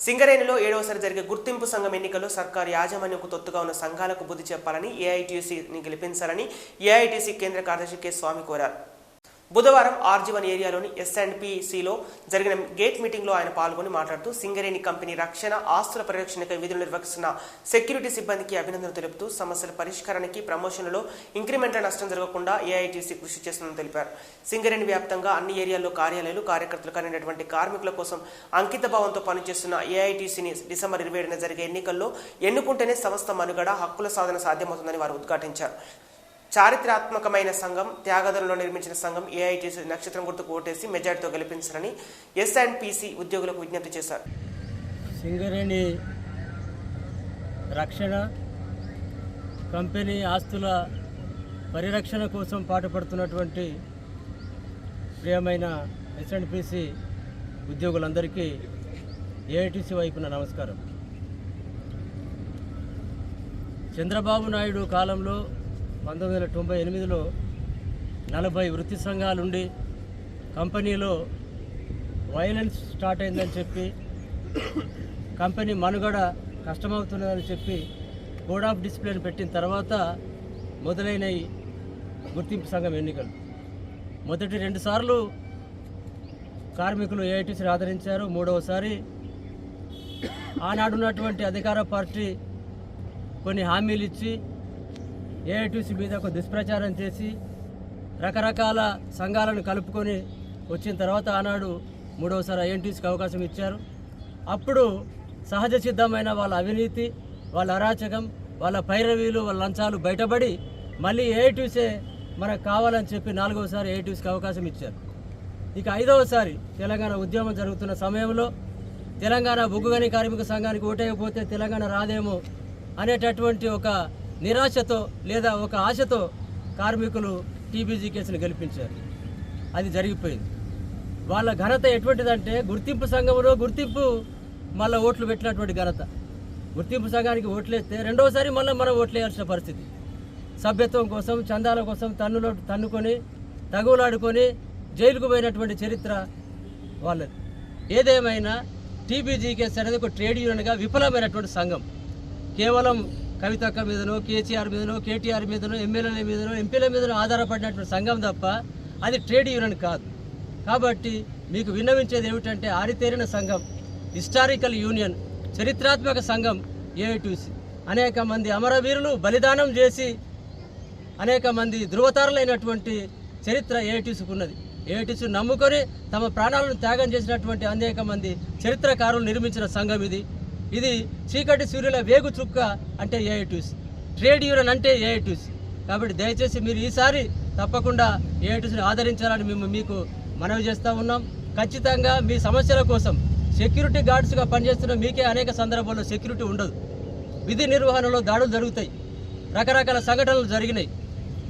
సింగరేణిలో ఏడవసారి జరిగే గుర్తింపు సంఘం ఎన్నికల్లో సర్కారు యాజమాన్యంకు తొత్తుగా ఉన్న సంఘాలకు బుద్ధి చెప్పాలని ఏఐటీసీని గెలిపించాలని ఏఐటీసీ కేంద్ర కార్యదర్శి కె. స్వామి కోరారు. బుధవారం ఆర్జీవన్ ఏరియాలోని ఎస్ జరిగిన గేట్ మీటింగ్లో ఆయన పాల్గొని మాట్లాడుతూ సింగరేణి కంపెనీ రక్షణ ఆస్తుల పరిరక్షణకై విధులు నిర్వహిస్తున్న సెక్యూరిటీ సిబ్బందికి అభినందనలు తెలుపుతూ సమస్యల పరిష్కారానికి ప్రమోషన్లలో ఇంక్రిమెంట్ల నష్టం జరగకుండా ఏఐటీసీ కృషి చేస్తుందని తెలిపారు. సింగరేణి వ్యాప్తంగా అన్ని ఏరియాల్లో కార్యాలయాలు కార్యకర్తలు కలిగినటువంటి కార్మికుల కోసం అంకిత భావంతో పనిచేస్తున్న ఏఐటీసీని డిసెంబర్ ఇరవై ఏడున జరిగే ఎన్నికల్లో ఎన్నుకుంటేనే సంస్థ మనుగడ హక్కుల సాధన సాధ్యమవుతుందని వారు ఉద్ఘాటించారు. చారిత్రాత్మకమైన సంఘం త్యాగదంలో నిర్మించిన సంఘం ఏఐటీసీ నక్షత్రం గుర్తుకు ఓటేసి మెజార్టీతో గెలిపించాలని ఎస్ అండ్ పీసీ ఉద్యోగులకు విజ్ఞప్తి చేశారు. సింగరేణి రక్షణ కంపెనీ ఆస్తుల పరిరక్షణ కోసం పాటుపడుతున్నటువంటి ప్రియమైన ఎస్ఎండ్పిసి ఉద్యోగులందరికీ ఏఐటీసీ వైపున నమస్కారం. చంద్రబాబు నాయుడు కాలంలో పంతొమ్మిది వందల తొంభై ఎనిమిదిలో నలభై వృత్తి సంఘాలుండి కంపెనీలో వైలెన్స్ స్టార్ట్ అయిందని చెప్పి కంపెనీ మనుగడ కష్టమవుతున్నదని చెప్పి బోర్డ్ ఆఫ్ డిసిప్లిన్ పెట్టిన తర్వాత మొదలైన గుర్తింపు సంఘం ఎన్నికలు. మొదటి రెండుసార్లు కార్మికులు ఏఐటీసీని ఆదరించారు. మూడవసారి ఆనాడున్నటువంటి అధికార పార్టీ కొన్ని హామీలు ఇచ్చి ఏఐటీసీ మీద ఒక దుష్ప్రచారం చేసి రకరకాల సంఘాలను కలుపుకొని వచ్చిన తర్వాత ఆనాడు మూడవసారి ఐఎన్టీసీకి అవకాశం ఇచ్చారు. అప్పుడు సహజ సిద్ధమైన వాళ్ళ అవినీతి వాళ్ళ అరాచకం వాళ్ళ పైరవీలు వాళ్ళ లంచాలు బయటపడి మళ్ళీ ఏఐటీసే మనకు కావాలని చెప్పి నాలుగవసారి ఏఐటీసీకి అవకాశం ఇచ్చారు. ఇక ఐదవసారి తెలంగాణ ఉద్యమం జరుగుతున్న సమయంలో తెలంగాణ బొగ్గుగని కార్మిక సంఘానికి ఓటేయకపోతే తెలంగాణ రాదేమో అనేటటువంటి ఒక నిరాశతో లేదా ఒక ఆశతో కార్మికులు టీబీజీ కేసును గెలిపించారు. అది జరిగిపోయింది. వాళ్ళ ఘనత ఎటువంటిదంటే గుర్తింపు సంఘంలో గుర్తింపు మళ్ళీ ఓట్లు పెట్టినటువంటి ఘనత. గుర్తింపు సంఘానికి ఓట్లేస్తే రెండవసారి మళ్ళీ మనం ఓట్లేయాల్సిన పరిస్థితి. సభ్యత్వం కోసం చందాల కోసం తన్నులో తన్నుకొని తగులాడుకొని జైలుకు పోయినటువంటి చరిత్ర వాళ్ళది. ఏదేమైనా టీబీజీ కేసు అనేది ఒక ట్రేడ్ యూనియన్గా విఫలమైనటువంటి సంఘం. కేవలం కవితక్క మీదనో కేసీఆర్ మీదనో కేటీఆర్ మీదనో ఎమ్మెల్యేల మీదనో ఎంపీల మీదనో ఆధారపడినటువంటి సంఘం తప్ప అది ట్రేడ్ యూనియన్ కాదు. కాబట్టి మీకు విన్నవించేది ఏమిటంటే ఆరితేరిన సంఘం హిస్టారికల్ యూనియన్ చరిత్రాత్మక సంఘం ఏఐటీసీ అనేక మంది అమరవీరులు బలిదానం చేసి అనేక మంది ధృవతారులైనటువంటి చరిత్ర ఏఐటీసీకి ఉన్నది. ఏఐటీసీ నమ్ముకొని తమ ప్రాణాలను త్యాగం చేసినటువంటి అనేక మంది చరిత్రకారులు నిర్మించిన సంఘం ఇది. ఇది చీకటి సూర్యుల వేగు చుక్క అంటే ఏఐటీసీ ట్రేడ్ యూనియన్ అంటే ఏఐటీసీ కాబట్టి దయచేసి మీరు ఈసారి తప్పకుండా ఏఐటీసీని ఆదరించాలని మేము మీకు మనవి చేస్తూ ఉన్నాం. ఖచ్చితంగా మీ సమస్యల కోసం సెక్యూరిటీ గార్డ్స్గా పనిచేస్తున్న మీకే అనేక సందర్భాల్లో సెక్యూరిటీ ఉండదు. విధి నిర్వహణలో దాడులు జరుగుతాయి. రకరకాల సంఘటనలు జరిగినాయి.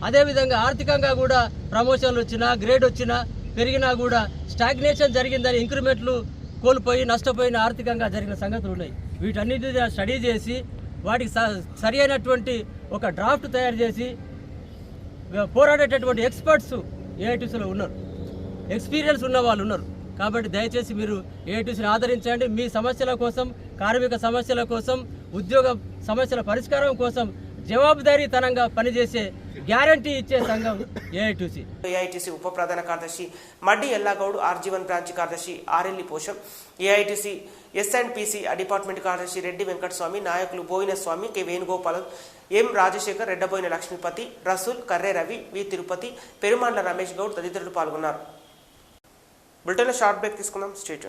అదేవిధంగా ఆర్థికంగా కూడా ప్రమోషన్లు వచ్చినా గ్రేడ్ వచ్చినా పెరిగినా కూడా స్టాగ్నేషన్ జరిగిందని ఇంక్రిమెంట్లు కోల్పోయి నష్టపోయిన ఆర్థికంగా జరిగిన సంగతులు ఉన్నాయి. వీటన్నిటి స్టడీ చేసి వాటికి స- సరి అయినటువంటి ఒక డ్రాఫ్ట్ తయారు చేసి పోరాడేటటువంటి ఎక్స్పర్ట్స్ ఏఐటీసీలో ఉన్నారు. ఎక్స్పీరియన్స్ ఉన్న వాళ్ళు ఉన్నారు. కాబట్టి దయచేసి మీరు ఏఐటీసీని ఆదరించండి. మీ సమస్యల కోసం కార్మిక సమస్యల కోసం ఉద్యోగ సమస్యల పరిష్కారం కోసం జవాబుదారీతనంగా పనిచేసే గ్యారంటీ ఇచ్చే సంఘం ఏఐటీసీ ఏఐటీసీ ఉప ప్రధాన కార్యదర్శి Maddi Ellagoud RG one branch కార్యదర్శి RL Posham AITC S and department కార్యదర్శి రెడ్డి వెంకటస్వామి నాయకులు Boina Swamy K Venugopal M Rajasekhar Reddaboina Lakshmipathi Rasool Karre Ravi V Tirupati Perumandla Ramesh Goud తదితరులు పాల్గొన్నారు. బ్రిటన్లో షార్ట్ బ్రేక్ తీసుకుందాం. స్టేట్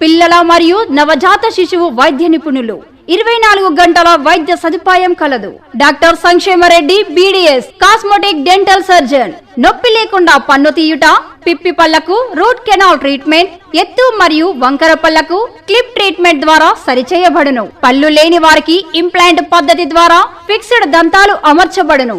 పిల్లల మరియు నవజాత శిశువు వైద్య నిపుణులు. ఇరవై నాలుగు గంటల వైద్య సదుపాయం కలదు. డాక్టర్ సంక్షేమరెడ్డి బీడీఎస్ కాస్మోటిక్ డెంటల్ సర్జన్. నొప్పి లేకుండా పన్ను తీయుట పిప్పి పళ్ళకు రూట్ కెనాల్ ట్రీట్మెంట్ ఎత్తు మరియు వంకర పళ్ళకు క్లిప్ ట్రీట్మెంట్ ద్వారా సరిచేయబడును. పళ్ళు లేని వారికి ఇంప్లాంట్ పద్ధతి ద్వారా ఫిక్స్డ్ దంతాలు అమర్చబడును.